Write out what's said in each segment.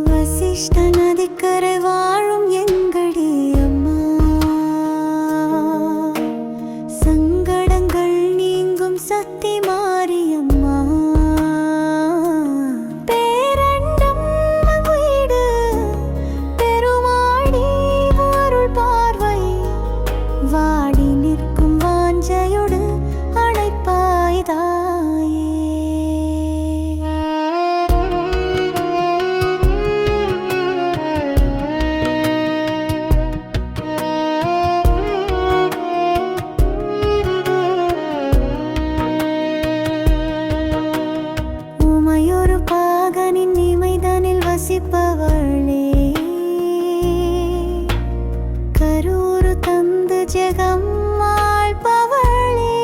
கிருஷ்ண நதிக்கரை வாழும் எங்கடி அம்மா? சங்கடங்கள் நீங்கும் சக்தி மாறி கரூரு தந்து ஜெகம் ஆள்பவளே.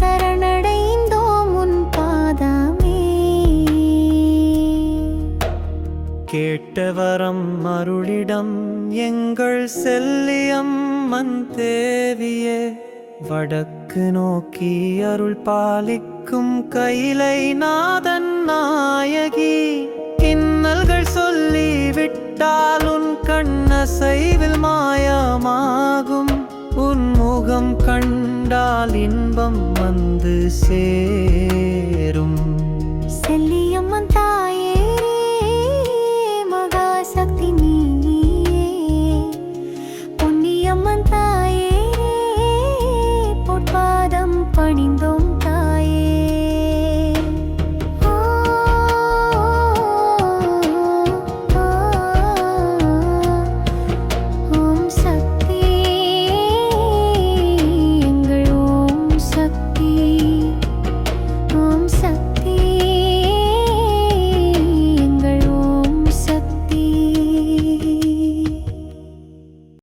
சரணடைந்தோம் உன் பாதமே. கேட்டவரம் அருளிடம் எங்கள் செல்லியம் மன் தேவியே. வடக்கு நோக்கி அருள் பாலிக்கும் கையிலை நாதன் நாயகி. கிண்ணல்கள் சொல்லி விட்டால் உன் கண்ணசைவில் மாயமாகும் உன் இன்பம் கண்டால் இன்பம் வந்து சேரும். செல்லியம்மன்